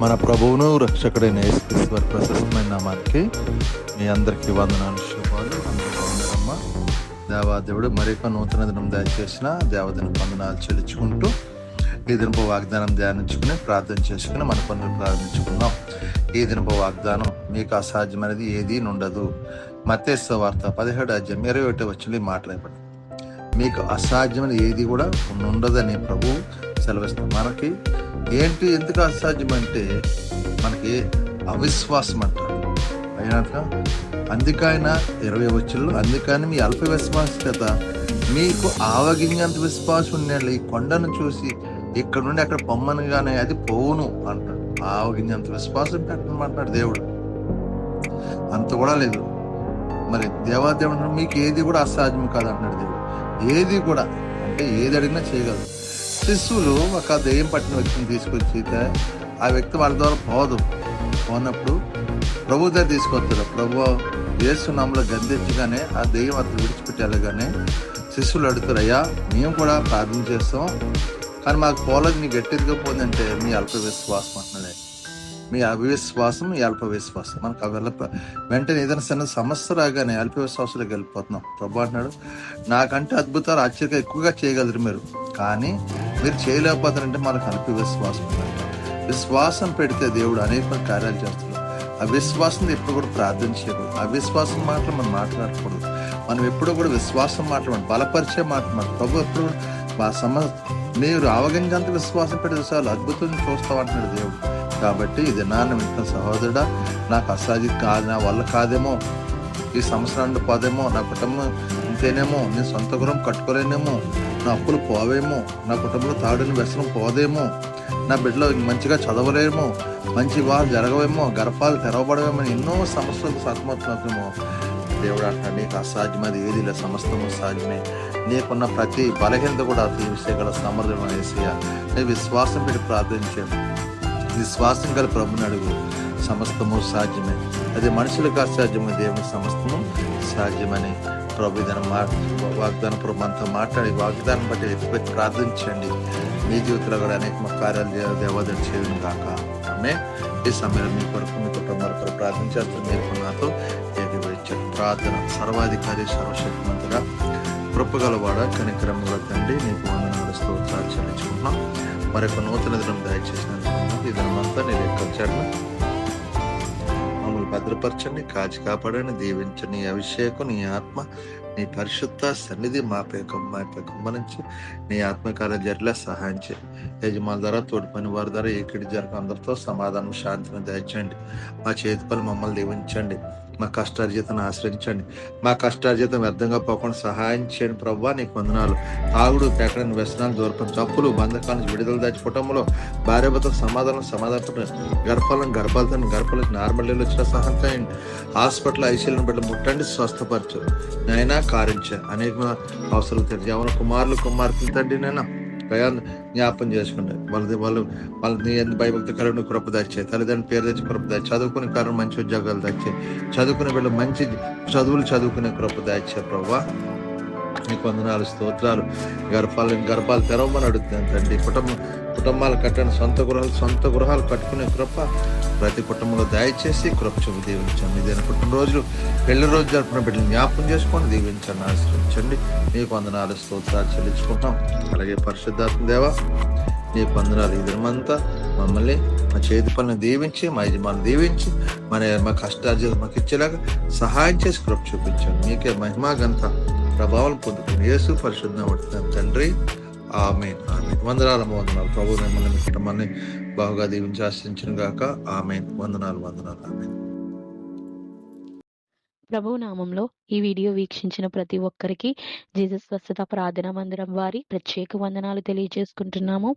మన ప్రభువును రక్షకుడైన యేసుక్రీశ్వర్ ప్రశస్తమైన నామానికి మీ అందరికీ వందనాలు శుభాలు. అందరికీ దేవాదేవుడు మరొక నూతన దినం దయచేసిన దేవదిన వందనాలు చెల్లించుకుంటూ ఈ దినపు వాగ్దానం ధ్యానించుకుని ప్రార్థన చేసుకుని మన పనులు ప్రారంభించుకుందాం. ఈ దినపు వాగ్దానం మీకు అసాధ్యమైనది ఏదీ ఉండదు మత్స్య వార్త పదిహేడు అధ్యాయం ఇరవై ఒకటి వచ్చి మాట్లాడబడి మీకు అసాధ్యమైన ఏది కూడా ఉండదని ప్రభు సెలవిస్తాం. మనకి ఏంటి ఎందుకు అసాధ్యం అంటే మనకి అవిశ్వాసం అంటారు అయినాక అందుకైన ఇరవై వచ్చుల్లో అందుకని మీ అల్ప విశ్వాసత మీకు ఆవగింజంత విశ్వాసం ఉండాలి ఈ కొండను చూసి ఇక్కడ నుండి అక్కడ పొమ్మనగానే అది పోవును అంటాడు ఆవగింజంత విశ్వాసం పెట్టమంటాడు దేవుడు. అంత కూడా లేదు. మరి దేవాదేవుడు మీకు ఏది కూడా అసాధ్యం కాదు అంటున్నాడు దేవుడు. ఏది కూడా అంటే ఏది అడిగినా చేయగలదు శిశువులు ఒక దెయ్యం పట్టిన వ్యక్తిని తీసుకొచ్చి ఆ వ్యక్తి వాళ్ళ ద్వారా పోదు. పోనప్పుడు ప్రభు దగ్గర తీసుకొస్తాడు ప్రభు యేసు నామలో గద్దెచ్చగానే ఆ దెయ్యం అతను విడిచిపెట్టి వెళ్ళగానే శిశువులు అడుగుతారు అయ్యా మేము కూడా ప్రార్థన చేస్తాం. కానీ మాకు పోలేదు నీ గట్టిగా పోయిందంటే మీ అల్ప విశ్వాసం అంటున్నాడే. మీ అవిశ్వాసం మీ అల్ప విశ్వాసం మనకు అవి వెంటనే ఏదైనా చిన్న సమస్య రాగానే అల్ప విశ్వాసంలోకి వెళ్ళిపోతున్నాం. ప్రభు అంటున్నాడు నాకంటే అద్భుతాలు ఆశ్చర్యంగా ఎక్కువగా చేయగలరు మీరు. కానీ మీరు చేయలేకపోతారంటే మనకు అల్ప విశ్వాసం విశ్వాసం పెడితే దేవుడు అనేక కార్యాలు చేస్తున్నాడు. అవిశ్వాసం ఎప్పుడు కూడా ప్రార్థన చేయకూడదు. అవిశ్వాసం మాటలు మనం మాట్లాడకూడదు. మనం ఎప్పుడు కూడా విశ్వాసం మాట్లాడాలి బలపరిచే మాట్లాడమండి ప్రభు ఎప్పుడు మా సమ మీరు అవగంజంత విశ్వాసం పెడితే చాలు అద్భుతం చూస్తావు అంటున్నాడు దేవుడు. కాబట్టి ఇది నాన్న ఇంత సహోదరుడా నాకు అసాధ్యం కాదు. నా వల్ల కాదేమో ఈ సంవత్సరాన్ని పోదేమో నా కుటుంబం ఇంతేనేమో నేను సొంత గృహం కట్టుకోలేనేమో నా అప్పులు పోవేమో నా కుటుంబంలో తాడుని వ్యసనం పోదేమో నా బిడ్డలో మంచిగా చదవలేమో మంచి వివాహాలు జరగవేమో గర్భాలు తెరవబడవేమో అని ఎన్నో సమస్యలకు సతమతమవుతామో దేవుడు అంటున్నాడు నీకు అసాధ్యమది ఏది లేదు సమస్తము సాధ్యమే. నీకున్న ప్రతి బలహీనత కూడా తీసేయగల సమర్థం వేసేయ నీ విశ్వాసం పెట్టి ప్రార్థించాను విశ్వాసం గల ప్రభుని అడుగు. సమస్తము సాధ్యమే. అది మనుషులకు అసాధ్యమే దేవుని సమస్తము సాధ్యమని. ప్రభు ఇదన మా వాగ్దానం ప్రభు మనతో మాట్లాడి వాగ్దానం బట్టి ఎత్తిపెట్టి ప్రార్థించండి. మీ జీవితంలో కూడా అనేక కార్యాలు చే- చేయడం కాక ఆమె ఈ సమయంలో మీ కొరకు మీ కుటుంబాల కొరకు ప్రార్థన చేస్తూ. మీరు నాతో ఏకీభవించండి. ప్రార్థన సర్వాధికారి సర్వశక్తిమంతుగా కృపగలవాడ కనికరం తండ్రి నీకు వందనాలు స్తోత్రాలు చెల్లించుకుంటున్నాం. మరొక నూతన దినం దయచేసినందుకు ఈ దినమంతా నేను ఎక్కడ మమ్మల్ని భద్రపరచండి కాచి కాపాడని దీవించండి. అభిషేకం నీ ఆత్మ నీ పరిశుద్ధ సన్నిధి మాపై మాపై కుమ్మరించి నీ ఆత్మకాల జరిలా సహాయం చేయి. యజమాని ద్వారా తోటి పని వారి ద్వారా ఏకిడి జరగ అందరితో సమాధానం శాంతిని దయచండి మా చేతి పని మమ్మల్ని దీవించండి. మా కష్టార్జితను ఆశ్రయించండి. మా కష్టార్జితం వ్యర్థంగా పోకుండా సహాయం చేయండి ప్రభావ నీకు వందనాలు. తాగుడు పెక్కడని వ్యసనాలు దూరపం చప్పులు బంధకాలను విడుదల దాచి కుటుంబంలో భార్యభర్త సమాధానం సమాధాన గర్భాలను గర్భాలతో గర్భాలకు నార్మల్ వచ్చిన సహాయం చేయండి. హాస్పిటల్ ఐసీలను బిడ్డ ముట్టండి స్వస్థపరచు. నైనా కారించ అనేక అవసరాలు తెలియదు కుమారులు కుమార్తెలు తండ్రి నైనా జ్ఞాపం చేసుకుంటారు. వాళ్ళది వాళ్ళు వాళ్ళ నీ ఎందు భయభక్తి కరుణ కృప దాచే తల్లిదండ్రులు పేరు తెచ్చి కృప దాచి చదువుకుని కారణం మంచి ఉద్యోగాలు దాచే చదువుకునే వీళ్ళు మంచి చదువులు చదువుకునే కృప దాచే ప్రభావ నీకు వందనాలు స్తోత్రాలు. గర్భాలు గర్భాలు తెరవమని అడుగుతాను తండ్రి. కుటుంబం కుటుంబాలు కట్టండి సొంత గృహాలు సొంత గృహాలు కట్టుకునే కృప ప్రతి కుటుంబంలో దయచేసి కృప చూపు దీవించండి. ఇదైన పుట్టినరోజులు పెళ్ళి రోజు జరుపుకున్న బిడ్డలు జ్ఞాపకం చేసుకొని దీవించండి ఆశ్రయించండి. నీకు వందనాలు స్తోత్రాలు చెల్లించుకుంటాం అలాగే పరిశుద్ధాత్మ దేవా నీకు వందనాలు. ఈ దినమంతా మమ్మల్ని మా చేతి పనులను దీవించి మా యజమాని దీవించి మన మా కష్టార్జిత మాకు ఇచ్చేలాగా సహాయం చేసి కృప చూపించండి. మీకే మహిమా గంత ప్రభావం పొందుకుని యేసు పరిశుద్ధం పడుతున్నాం తండ్రి. ఆమె ఆమె వందనాలు వందనాలు. ప్రభు మిమ్మల్ని మీ కుటుంబాన్ని బాగా దీవించి ఆశించిన గాక. ఆమె వందనాలు వందనాలు. ఆమె ప్రభు నామంలో ఈ వీడియో వీక్షించిన ప్రతి ఒక్కరికి జీసస్ స్వస్థత ప్రార్థన మందిరం వారి ప్రత్యేక వందనాలు తెలియజేసుకుంటున్నాము.